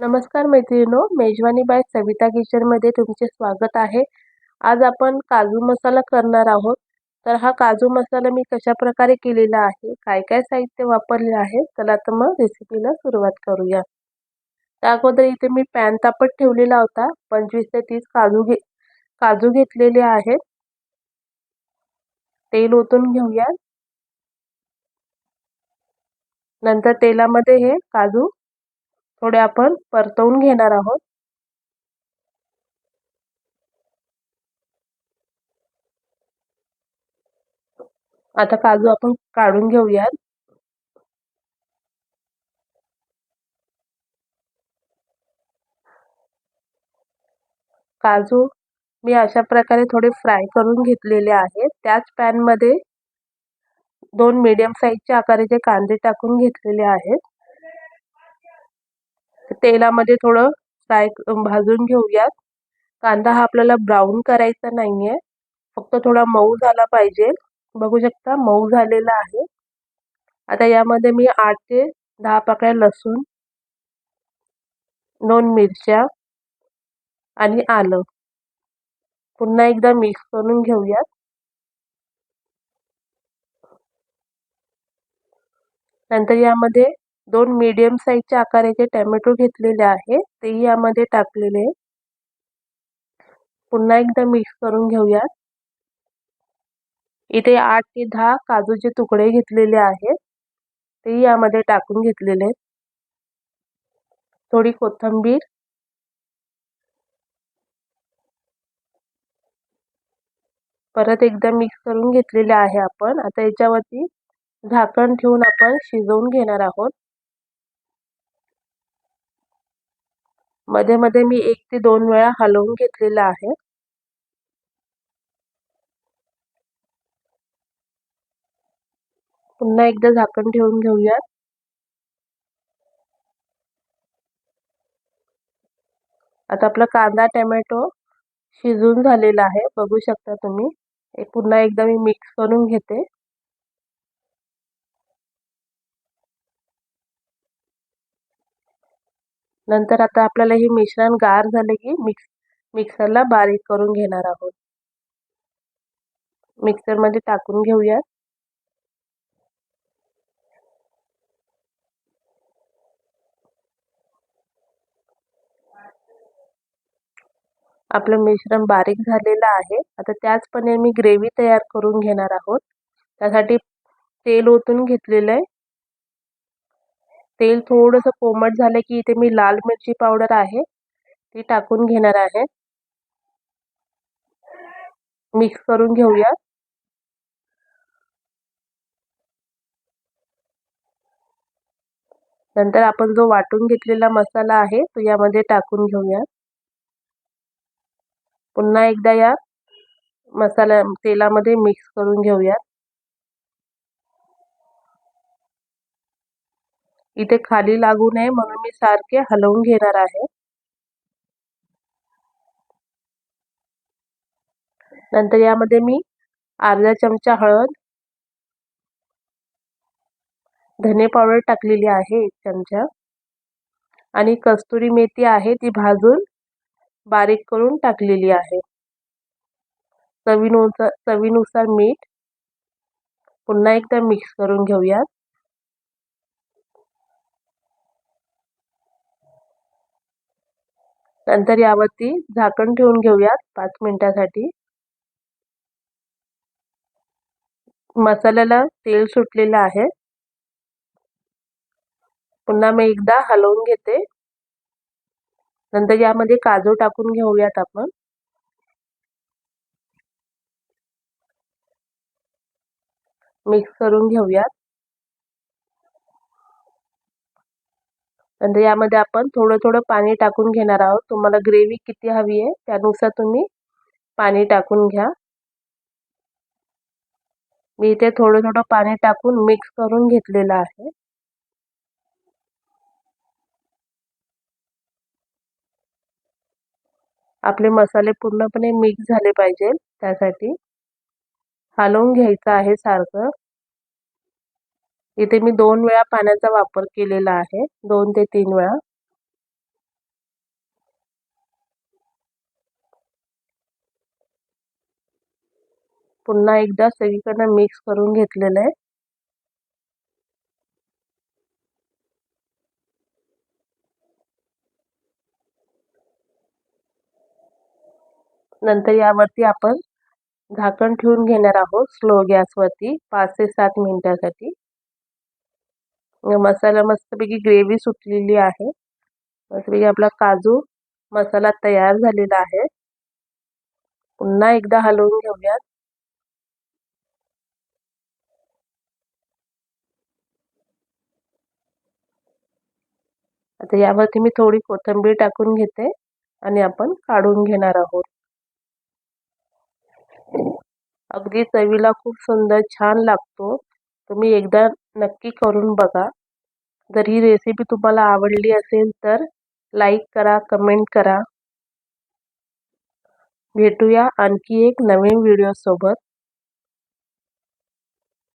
नमस्कार मैत्रिणीनो मेजवानी बाय सविता किचनमध्ये तुमचे स्वागत आहे. आज आपण काजू मसाला करणार आहोत. तर हा काजू मसाला मी कशा प्रकारे केलेला आहे काय काय साहित्य वापरले आहे चला तर मग रेसिपीला सुरुवात करूया. त्या अगोदर इथे मी पॅन तापत ठेवलेला होता पंचवीस ते तीस काजू घे काजू घेतलेले आहेत. तेल ओतून घेऊया. नंतर तेलामध्ये हे काजू थोडे आपण परतवून घेणार आहोत. आता काजू आपण काढून घेऊयात. काजू मी अशा प्रकारे थोडे फ्राय करून घेतलेले आहेत. त्याच पॅनमध्ये दोन मीडियम साईजच्या आकाराचे कांदे टाकून घेतलेले आहेत. तेलामध्ये थोडं फ्राय भाजून घेऊयात. कांदा हा आपल्याला ब्राऊन करायचा नाही आहे फक्त थोडा मऊ झाला पाहिजे. बघू शकता मऊ झालेला आहे. आता यामध्ये मी आठ ते दहा पाकळ्या लसूण दोन मिरच्या आणि आलं. पुन्हा एकदा मिक्स करून घेऊयात. नंतर यामध्ये दोन मीडियम साईजच्या आकाराचे टॅमॅटो घेतलेले आहे तेही यामध्ये टाकलेले पुन्हा एकदा मिक्स करून घेऊयात. इथे आठ ते दहा काजूचे तुकडे घेतलेले आहेत. तेही यामध्ये टाकून घेतलेले आहेत. थोडी कोथिंबीर. परत एकदा मिक्स करून घेतलेले आहे आपण. आता याच्यावरती झाकण ठेवून आपण शिजवून घेणार आहोत. मध्ये मध्ये मी एक ते दोन वेळा हलवून घेतलेला आहे. पुन्हा एकदा झाकण ठेवून घेऊयात. आता आपला कांदा टमॅटो शिजून झालेला आहे. बघू शकता तुम्ही. हे पुन्हा एकदा मी मिक्स करून घेते. नंतर आता आपल्याला हे मिश्रण गार झाले की मिक्स मिक्सरला बारीक करून घेणार आहोत. मिक्सरमध्ये टाकून घेऊया आपलं मिश्रण बारीक झालेलं आहे. आता त्याचपणे मी ग्रेव्ही तयार करून घेणार आहोत. त्यासाठी तेल ओतून घेतलेलं आहे. तेल थोडंसं कोमट झालं की इथे मी लाल मिरची पावडर आहे ती टाकून घेणार आहे. मिक्स करून घेऊया. नंतर आपण जो वाटून घेतलेला मसाला आहे तो यामध्ये टाकून घेऊया. पुन्हा एकदा या मसाला तेलामध्ये मिक्स करून घेऊयात इथे खाली लागू नये म्हणून मी सारखे हलवून घेणार आहे. नंतर यामध्ये मी अर्धा चमचा हळद धने पावडर टाकलेली आहे एक चमचा. आणि कस्तुरी मेथी आहे ती भाजून बारीक करून टाकलेली आहे. चवीनुसार चवीनुसार मीठ पुन्हा एकदा मिक्स करून घेऊयात. नंतर यावरती झाकण ठेवून घेऊयात पाच मिनिटासाठी. मसाल्याला तेल सुटलेलं आहे. पुन्हा मी एकदा हलवून घेते. नंतर यामध्ये काजू टाकून घेऊयात आपण. मिक्स करून घेऊयात. नंतर यामध्ये आपण थोडं थोडं पाणी टाकून घेणार आहोत. तुम्हाला ग्रेव्ही किती हवी आहे त्यानुसार तुम्ही पाणी टाकून घ्या. मी इथे थोडं थोडं पाणी टाकून मिक्स करून घेतलेलं आहे. आपले मसाले पूर्णपणे मिक्स झाले पाहिजे त्यासाठी. हलवून घ्यायचं आहे सारखं. इथे मी दोन वेळा पाण्याचा वापर केलेला आहे. दोन ते तीन वेळा. पुन्हा एकदा सगळीकडनं मिक्स करून घेतलेलं आहे. नंतर यावरती आपण झाकण ठेवून घेणार आहोत स्लो गॅसवरती पाच ते सात मिनिटासाठी. मसाला मस्तपैकी ग्रेव्ही सुटलेली आहे. मस्तपैकी आपला काजू मसाला तयार झालेला आहे. पुन्हा एकदा हलवून घेऊयात आता यावरती मी थोडी कोथिंबीर टाकून घेते आणि आपण काढून घेणार आहोत. अगदी चवीला खूप सुंदर छान लागतो. तुम्ही एकदा नक्की करून बघा. जर ही रेसिपी तुम्हाला आवडली असेल तर लाईक करा कमेंट करा. भेटूया आणखी एक नवीन व्हिडिओसोबत